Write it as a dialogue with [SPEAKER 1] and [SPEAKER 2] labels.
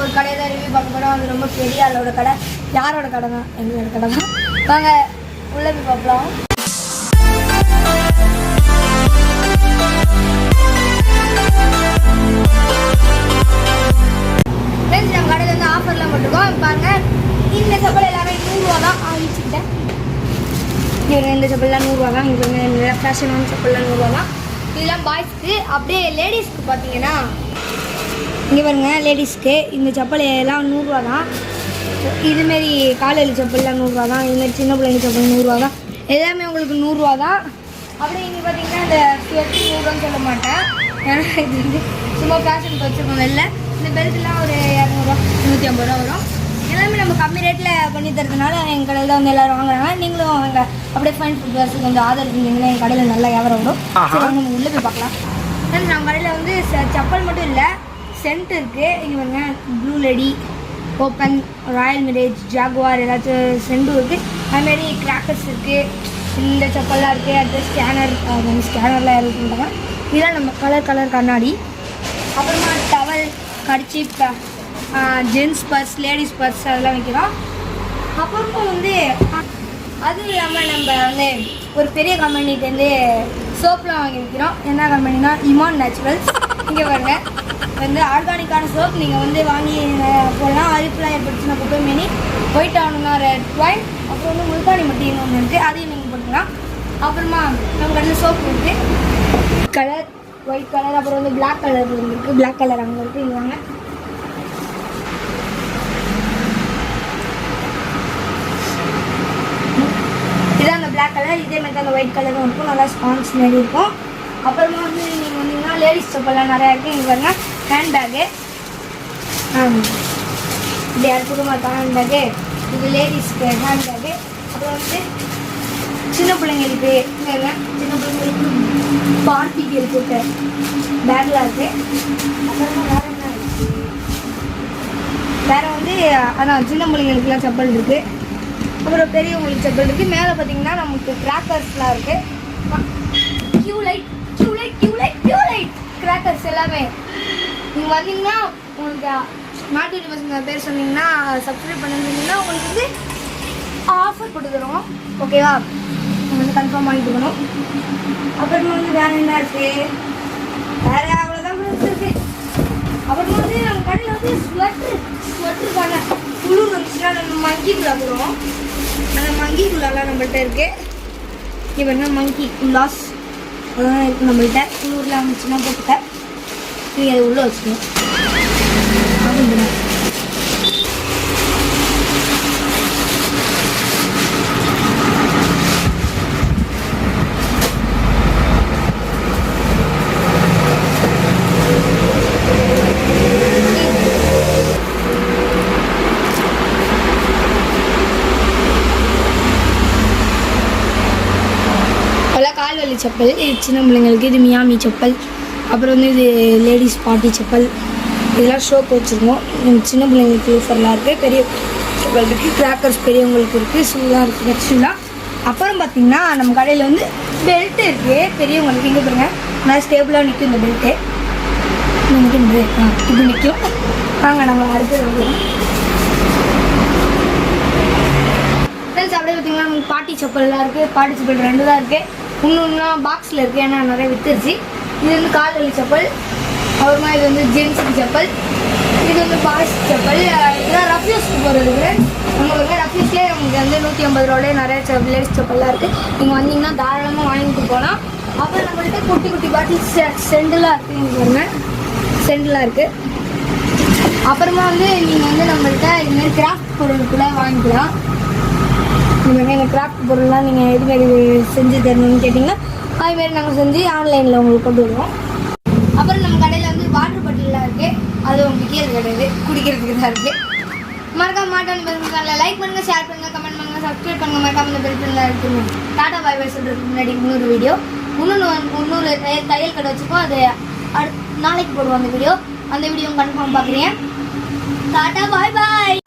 [SPEAKER 1] ஒரு கடையை தான் ரிவ்யூ பார்க்க போகிறோம் அது ரொம்ப பெரிய ஆளோட கடை. யாரோட கடை தான் எங்களோட கடை தான் வாங்க உள்ளே போய் பார்க்கலாம் ஃப்ரெண்ட்ஸ் நம்ம கடையில் வந்து ஆஃபர்லாம் போட்டிருக்கோம். பாருங்க. இந்த செப்பல் எல்லாமே நூறுரூவா தான். ஆரம்பிச்சுக்கிட்டேன் இவங்க இந்த செப்பல்லாம் நூறுரூவா தான். இவங்க நல்ல ஃபேஷனான செப்பல்லாம் நூறுரூவா தான். இதெல்லாம் பாய்ஸ்க்கு அப்படியே லேடிஸ்க்கு பார்த்தீங்கன்னா இங்கே பாருங்க லேடிஸ்க்கு இந்த செப்பல் எல்லாம் நூறுரூவா தான் இதுமாரி காலையில் செப்பல்லாம் நூறுரூவா தான் இதுமாரி சின்ன பிள்ளைங்க செப்பல் நூறுரூவா தான் எல்லாமே உங்களுக்கு நூறுரூவா தான் அப்படியே இங்கே பார்த்தீங்கன்னா இந்த ஸ்வெட்டு நூறுரூவான்னு சொல்ல மாட்டேன். ஏன்னா இது வந்து சும்மா ஃபேஷனுக்கு வச்சுருக்கோம் வெளில. இந்த பெல்ட்லாம் ஒரு இரநூறுவா நூற்றி ஐம்பது ரூபா வரும். எல்லாமே நம்ம கம்மி ரேட்டில் பண்ணி தரதுனால எங்கள் கடையில் தான் வந்து எல்லோரும் வாங்குறாங்க. நீங்களும் எங்கள் அப்படியே ஃபைன் ஃபுட் வர்ஸுக்கு கொஞ்சம் ஆதரவு இருந்தீங்கன்னா எங்கள் கடையில் நல்லா வியாபாரம் வரும். சரி வாங்க நம்ம உள்ளே போய் பார்க்கலாம். ஃப்ரெண்ட்ஸ் நம்ம கடையில் வந்து செப்பல் மட்டும் இல்லை. சென்ட் இருக்குது இங்கே பாருங்க blue lady open royal mirage Jaguar ஏதாச்சும் சென்டும் இருக்குது அதுமாரி கிராக்கர்ஸ் இருக்குது இந்த செப்பல்லாம் இருக்குது அடுத்து ஸ்கேனர் ஸ்கேனர்லாம் இருக்குன்றாங்க இதெல்லாம் நம்ம கலர் கலர் கண்ணாடி. அப்புறமா டவல் கடிச்சி ஜென்ஸ் பர்ஸ் லேடிஸ் பர்ஸ் அதெல்லாம் வைக்கிறோம். அப்புறமா வந்து அதுவும் இல்லாமல் நம்ம வந்து ஒரு பெரிய கம்பெனிகிட்டேருந்து சோப்லாம் வாங்கி வைக்கிறோம். என்ன கம்பெனினா இமான் நேச்சுரல்ஸ் இங்கே பாருங்க. வந்து ஆர்கானிக்கான சோப் நீங்கள் வந்து வாங்கி போடலாம். அரிப்புலாம் ஏற்பட்டுச்சுன்னா குப்பை மீனி. ஒயிட் ஆகணும்னா ரெட் ஒயின் அப்புறம் வந்து முல்தானி மட்டின்னு ஒன்று இருக்குது அதையும் நீங்கள் போட்டுக்கலாம். அப்புறமா நம்ம கடையில் சோப் இருக்குது கலர் ஒயிட் கலர் அப்புறம் வந்து பிளாக் கலர் இருக்குது பிளாக் கலர் அங்கே இருக்குது இங்கே வாங்க. இதான் அந்த பிளாக் கலர் இதே மாதிரி தான் அந்த ஒயிட் கலரும் இருக்கும். நல்லா ஸ்பான்ஸ் மாரி இருக்கும். அப்புறமா வந்து நீங்கள் வந்தீங்கன்னா லேடிஸ் செப்பல்லாம் நிறையா இருக்குது இங்கே பாருங்க ஹேண்ட்பேக்கு இப்படி அற்புதமாக இருக்கும் ஹேண்ட்பேக்கு இது லேடிஸ்க்கு ஹேண்ட்பேக்கு அப்புறம் வந்து சின்ன பிள்ளைங்களுக்கு சின்ன பிள்ளைங்களுக்கு பார்ட்டிக்கு இருக்குது போட்ட பேக்லாம் இருக்குது அப்புறமா வேறு என்ன இருக்குது வேறு வந்து அதான் சின்ன பிள்ளைங்களுக்குலாம் செப்பல் இருக்குது அப்புறம் பெரியவங்களுக்கு செப்பல் இருக்குது மேலே பார்த்தீங்கன்னா நமக்கு கிராக்கர்ஸ்லாம் இருக்குது Q light tube light light light crackers எல்லாமே. நீங்கள் வந்தீங்கன்னா உங்களுக்கு நாட்டு பசங்க பேர் சொன்னீங்கன்னா சப்ஸ்கிரைப் பண்ணிருந்தீங்கன்னா உங்களுக்கு வந்து ஆஃபர் போட்டு தருவோம். ஓகேவா நீங்கள் வந்து கன்ஃபார்ம் வாங்கிக்கணும் அப்புறமா வந்து வேறு என்ன இருக்குது வேறு அவ்வளோதான் இருக்குது அப்புறமா வந்து நம்ம கடையில் வந்து ஸ்வெட்ரு ஸ்வெட்டருக்கான குளிர் வந்துச்சுன்னா நம்ம மங்கி குள்ளா போடுவோம் அந்த மங்கி குள்ளாலாம் நம்மள்கிட்ட இருக்குது இங்கே வேணா மங்கி லாஸ்ட் நம்மள்கிட்ட இருக்கு குளிர்லாம் வந்துச்சுன்னா போட்டுக்க. நீங்கள் அதை உள்ளே வச்சுக்கணும் அப்படிங்களா செப்பல் இது சின்ன பிள்ளைங்களுக்கு இது மியாமி செப்பல் அப்புறம் வந்து இது லேடிஸ் பாட்டி செப்பல். இதெல்லாம் ஷோக்கு வச்சுருக்கோம். சின்ன பிள்ளைங்களுக்கு லூஃபர்லாம் இருக்குது பெரிய செப்பல் இருக்குது கிராக்கர்ஸ் பெரியவங்களுக்கு இருக்குது ஷூலாம் இருக்குது ஷூலாம் அப்புறம் பார்த்திங்கன்னா நம்ம கடையில் வந்து பெல்ட் இருக்குது பெரியவங்களுக்கு இங்கே பாருங்க. நல்லா ஸ்டேபிளாக நிற்கும் இந்த பெல்ட்டு நிற்கும் ஆ இது நிற்கும் வாங்க நம்ம அடுத்து வந்துடும் ஃப்ரெண்ட்ஸ் அப்படியே பார்த்தீங்கன்னா நமக்கு பாட்டி செப்பல்லாம் இருக்குது பாட்டி செப்பல் ரெண்டு தான் இருக்குது இன்னொன்னா பாக்ஸில் இருக்குது ஏன்னா நிறைய வித்துருச்சு. இது வந்து கால் வலி செப்பல். அப்புறமா இது வந்து ஜென்ஸுக்கு செப்பல். இது வந்து பாய்ஸ் செப்பல். இதெல்லாம் ரஃப்யூஸ்க்கு போகிறதுக்கு உங்களுக்கு ரஃப்யூஸ்லேயே நமக்கு வந்து நூற்றி ஐம்பது ரூபாலே நிறைய செப்பல் லேடிஸ் செப்பல்லாம் இருக்குது நீங்கள் வந்தீங்கன்னா தாராளமாக வாங்கிட்டு போகலாம் அப்புறம் நம்மள்கிட்ட குட்டி குட்டி பாட்டில் செண்டுலாம் இருக்குது இங்கே பாருங்க. இருக்குது அப்புறமா வந்து நீங்கள் வந்து நம்மள்கிட்ட இதுமாரி கிராஃப்ட் பொருட்களை வாங்கிக்கலாம். இந்த மாதிரி எனக்கு கிராஃப்ட் பொருள்லாம் நீங்கள் எது செஞ்சு தரணும்னு கேட்டிங்கன்னா அதுமாரி நாங்கள் செஞ்சு ஆன்லைனில் உங்களுக்கு கொண்டு வருவோம். அப்புறம் நம்ம கடையில் வந்து வாட்டர் பாட்டில்லாம் இருக்குது அது உங்களுக்கு கீழே கிடையாது குடிக்கிறதுக்கு தான் இருக்குது மறக்காம மாட்டான் பெருமைக்கால லைக் பண்ணுங்கள் ஷேர் பண்ணுங்கள் கமெண்ட் பண்ணுங்கள் சப்ஸ்கிரைப் பண்ணுங்கள் மறக்காம இந்த பெல் பண்ணல இருக்குங்க டாடா பாய் பாய் சொல்கிறதுக்கு முன்னாடி இன்னொரு வீடியோ இன்னொன்று இன்னொரு தையல் தையல் கடை வச்சுக்கோ அது அடு நாளைக்கு போடுவோம் அந்த வீடியோ அந்த வீடியோ கன்ஃபார்ம் பார்க்குறேன் டாடா பாய் பாய்!